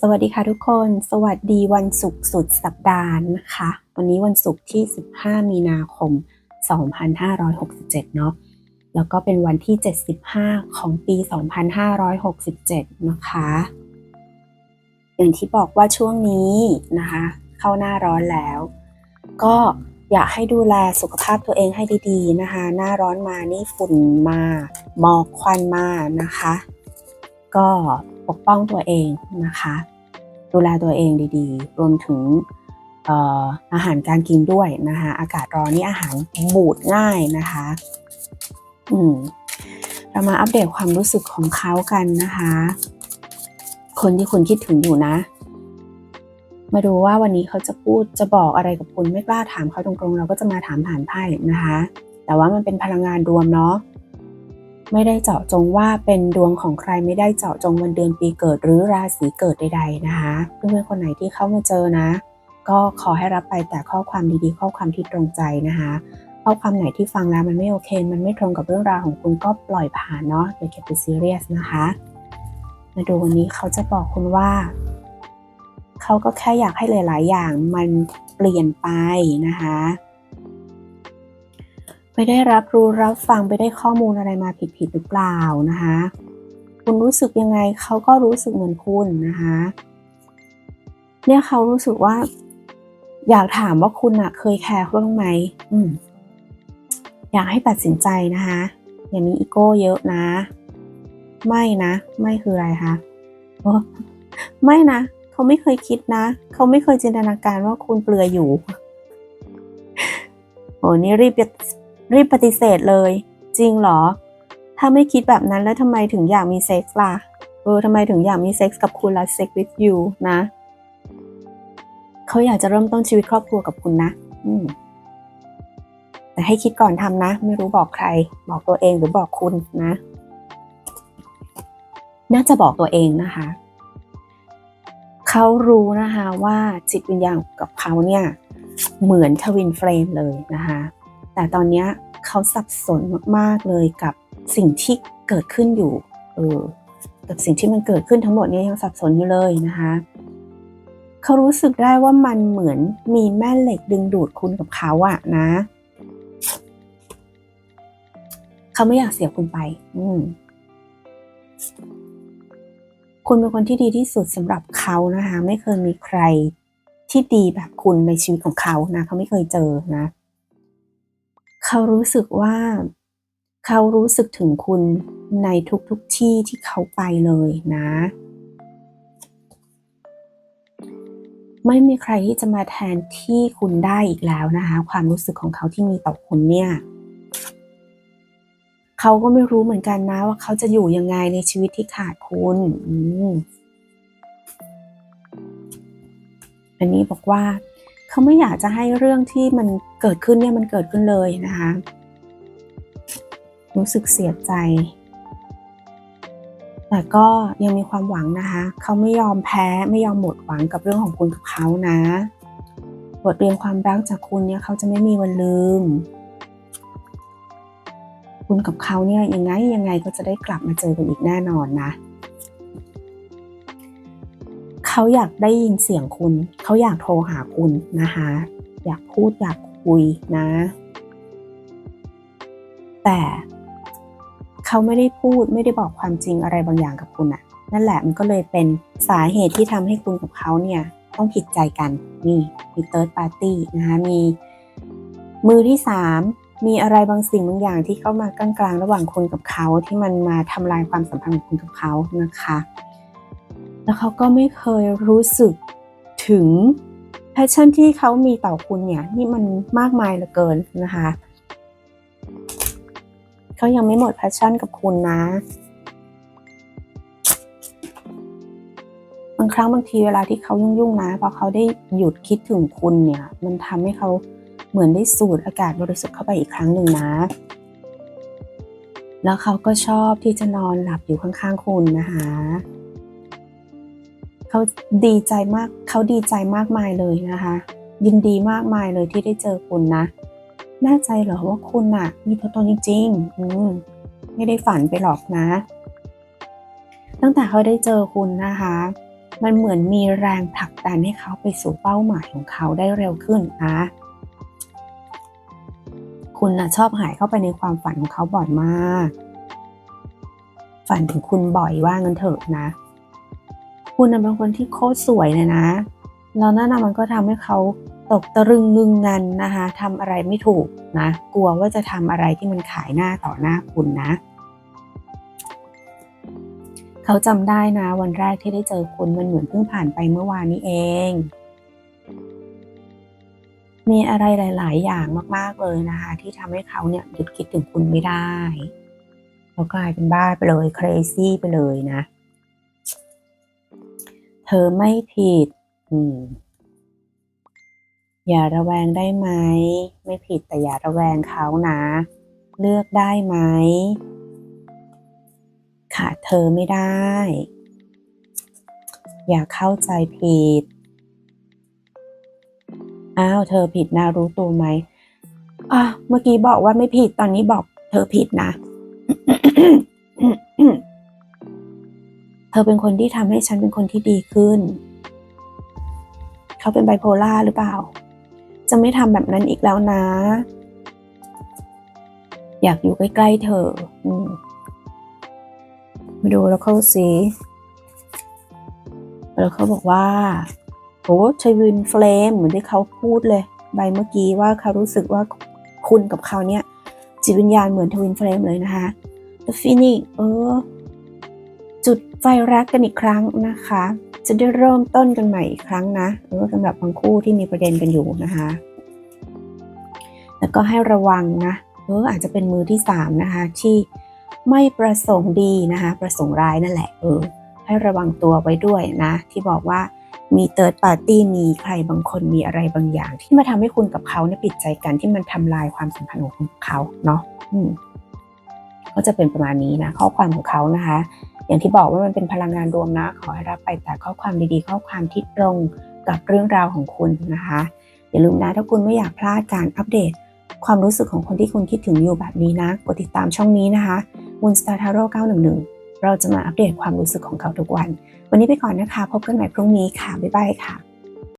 สวัสดีค่ะทุกคน สวัสดีวันศุกร์สุดสัปดาห์นะคะ วันนี้วันศุกร์ที่ 15 มีนาคม 2567 เนาะ แล้วก็เป็นวันที่ 75 ของปี 2567 นะคะ อย่างที่บอกว่าช่วงนี้นะคะ เข้าหน้าร้อนแล้ว ก็อยากให้ดูแลสุขภาพตัวเองให้ดีๆนะคะ หน้าร้อนมานี่ฝุ่นมา หมอกควันมานะคะ ก็ ปกป้องตัวเองนะคะ ดูแลตัวเองดีๆ รวมถึงเอ่ออาหารการกินด้วยนะคะ อากาศร้อนนี่อาหารบูดง่ายนะคะ อืมเรามาอัปเดตความรู้สึกของเขากันนะคะ คนที่คุณคิดถึงอยู่นะ มาดูว่าวันนี้เขาจะพูดจะบอกอะไรกับคุณไม่กล้าถามเขาตรงๆ เราก็จะมาถามผ่านไพ่นะคะ แต่ว่ามันเป็นพลังงานรวมเนาะ ไม่ได้เจาะจงว่าเป็นดวงของใครไม่ได้เจาะจงวันเดือนปีเกิดหรือราศีเกิดใด ๆนะคะ เพื่อนๆคนไหนที่เข้ามาเจอนะ ก็ขอให้รับไปแต่ข้อความดีๆ ข้อความที่ตรงใจนะคะข้อความไหนที่ฟังแล้วมันไม่โอเค มันไม่ตรงกับเรื่องราวของคุณก็ปล่อยผ่านเนาะอย่าเก็บไปซีเรียสนะคะ มาดูวันนี้เขาจะบอกคุณว่า เขาก็แค่อยากให้หลาย ๆ อย่างมันเปลี่ยนไปนะคะ ไม่ได้รับรู้รับฟังไปได้ข้อมูลอะไรมาผิดๆหรือเปล่านะคะ คุณรู้สึกยังไงเขาก็รู้สึกเหมือนคุณนะคะ เนี่ยเขารู้สึกว่า อยากถามว่าคุณอะเคยแคร์เขาบ้างไหมอืมอยากให้ตัดสินใจนะคะ อย่ามีอีโก้เยอะนะ ไม่นะ ไม่คืออะไรคะไม่นะเขาไม่เคยคิดนะ เขาไม่เคยจินตนาการว่าคุณเปลือยอยู่โอ้นี่รีบ รีบปฏิเสธเลย จริงเหรอ ถ้าไม่คิดแบบนั้นแล้วทำไมถึงอยากมีเซ็กส์ล่ะ เออทำไมถึงอยากมีเซ็กส์กับคุณละเซ็ก with you นะ เขาอยากจะเริ่มต้นชีวิตครอบครัวกับคุณนะ อืมแต่ให้คิดก่อนทำนะ ไม่รู้บอกใคร บอกตัวเองหรือบอกคุณนะ น่าจะบอกตัวเองนะคะ เขารู้นะคะว่าจิตวิญญาณกับเขาเนี่ย เหมือนทวินเฟรมเลยนะคะ แต่ตอนนี้เขาสับสนมากๆเลยกับสิ่งที่เกิดขึ้นอยู่เออกับสิ่งที่มันเกิดขึ้นทั้งหมดนี้ยังสับสนอยู่เลยนะคะเขารู้สึกได้ว่ามันเหมือนมีแม่เหล็กดึงดูดคุณกับเขาอะนะเขาไม่อยากเสียคุณไป อืมคุณเป็นคนที่ดีที่สุดสำหรับเขานะคะ ไม่เคยมีใครที่ดีแบบคุณในชีวิตของเขานะเขาไม่เคยเจอนะ เขารู้สึกว่า เขารู้สึกถึงคุณในทุกๆทที่ที่เขาไปเลยนะ ไม่มีใครที่จะมาแทนที่คุณได้อีกแล้วนะคะ ความรู้สึกของเขาที่มีต่อคุณเนี่ยเขาก็ไม่รู้เหมือนกันนะว่าเขาจะอยู่ยังไงในชีวิตที่ขาดคุณออันนี้บอกว่า เขาไม่อยากจะให้เรื่องที่มันเกิดขึ้นเนี่ยมันเกิดขึ้นเลยนะคะ รู้สึกเสียใจ แต่ก็ยังมีความหวังนะคะ เขาไม่ยอมแพ้ไม่ยอมหมดหวังกับเรื่องของคุณกับเขานะ บทเรียนความรักจากคุณเนี่ยเขาจะไม่มีวันลืม คุณกับเขาเนี่ยยังไงยังไงก็จะได้กลับมาเจอกันอีกแน่นอนนะ เขาอยากได้ยินเสียงคุณ เขาอยากโทรหาคุณนะคะ อยากพูดอยากคุยนะ แต่เขาไม่ได้พูดไม่ได้บอกความจริงอะไรบางอย่างกับคุณอะนั่นแหละมันก็เลยเป็นสาเหตุที่ทำให้คุณกับเขาเนี่ย ต้องผิดใจกันนี่มีเติร์ดปาร์ตี้นะคะมีมือที่สามมีอะไรบางสิ่งบางอย่างที่เข้ามากลางๆ ระหว่างคุณกับเขาที่มันมาทำลายความสัมพันธ์ของคุณกับเขานะคะ แล้วเขาก็ไม่เคยรู้สึกถึงแพชชั่นที่เขามีต่อคุณเนี่ยนี่มันมากมายเหลือเกินนะคะเขายังไม่หมดแพชชั่นกับคุณนะบางครั้งบางทีเวลาที่เขายุ่งๆนะพอเขาได้หยุดคิดถึงคุณเนี่ย มันทำให้เขาเหมือนได้สูดอากาศบริสุทธิ์เข้าไปอีกครั้งหนึ่งนะ แล้วเขาก็ชอบที่จะนอนหลับอยู่ข้างๆคุณนะคะ เขาดีใจมากเขาดีใจมากมายเลยนะคะ ยินดีมากมายเลยที่ได้เจอคุณนะแน่ใจเหรอว่าคุณอะมีตัวตนจริงๆอืมไม่ได้ฝันไปหรอกนะ ตั้งแต่เขาได้เจอคุณนะคะ มันเหมือนมีแรงผลักดันให้เขาไปสู่เป้าหมายของเขาได้เร็วขึ้นนะคุณนะชอบหายเข้าไปในความฝันของเขาบ่อยมาก ฝันถึงคุณบ่อยว่างั้นเถอะนะ คุณเป็นคนที่โคตรสวยเลยนะแล้วนั่นนะมันก็ทำให้เขาตกตะลึงงึงงันนะคะทำอะไรไม่ถูกนะ กลัวว่าจะทำอะไรที่มันขายหน้าต่อหน้าคุณนะเขาจำได้นะวันแรกที่ได้เจอคุณมันเหมือนเพิ่งผ่านไปเมื่อวานนี้เอง มีอะไรหลาย ๆ อย่างมาก ๆ เลยนะคะ ที่ทำให้เขาเนี่ยหยุดคิดถึงคุณไม่ได้เขากลายเป็นบ้าไปเลย crazy ไปเลยนะ ธอไม่ผิด อืม อย่าระแวงได้ไหม ไม่ผิดแต่อย่าระแวงเขานะ เลือกได้ไหม ขาดเธอไม่ได้ อย่าเข้าใจผิด อ้าวเธอผิดนะรู้ตัวไหมอะเมื่อกี้บอกว่าไม่ผิดตอนนี้บอกเธอผิดนะ เธอเป็นคนที่ทำให้ฉันเป็นคนที่ดีขึ้น เขาเป็นไบโพล่าหรือเปล่า จะไม่ทำแบบนั้นอีกแล้วนะ อยากอยู่ใกล้ๆเธออมมาดูแล้วเขาสิแล้วเขาบอกว่าโอ้ทวินเฟลมเหมือนที่เขาพูดเลยใบเมื่อกี้ว่าเขารู้สึกว่าคุณกับเขาเนี่ยจิตวิญญาณเหมือนทวินเฟลมเลยนะคะ The Phoenix เออ จุดไฟรักกันอีกครั้งนะคะ จะได้เริ่มต้นกันใหม่อีกครั้งนะเออสำหรับบางคู่ที่มีประเด็นกันอยู่นะคะ แล้วก็ให้ระวังนะเอออาจจะเป็นมือที่สามนะคะที่ไม่ประสงค์ดีนะคะ ประสงค์ร้ายนั่นแหละเออให้ระวังตัวไว้ด้วยนะ ที่บอกว่ามีเติร์ดปาร์ตี้มีใครบางคนมีอะไรบางอย่าง ที่มาทำให้คุณกับเขาเนี่ยปิดใจกันที่มันทำลายความสัมพันธ์ของคุณกับเขาเนาะอืมก็จะเป็นประมาณนี้นะ ข้อความของเขานะคะ อย่างที่บอกว่ามันเป็นพลังงานรวมนะ ขอให้รับไปแต่ข้อความดีๆ ข้อความที่ตรงกับเรื่องราวของคุณนะคะ อย่าลืมนะถ้าคุณไม่อยากพลาดการอัปเดต ความรู้สึกของคนที่คุณคิดถึงอยู่แบบนี้นะ กดติดตามช่องนี้นะคะ m o o n Star Tarot 911 เราจะมาอัปเดตความรู้สึกของเขาทุกวัน วันนี้ไปก่อนนะคะ พบกันใหม่พรุ่งนี้ค่ะ บ๊ายบายค่ะ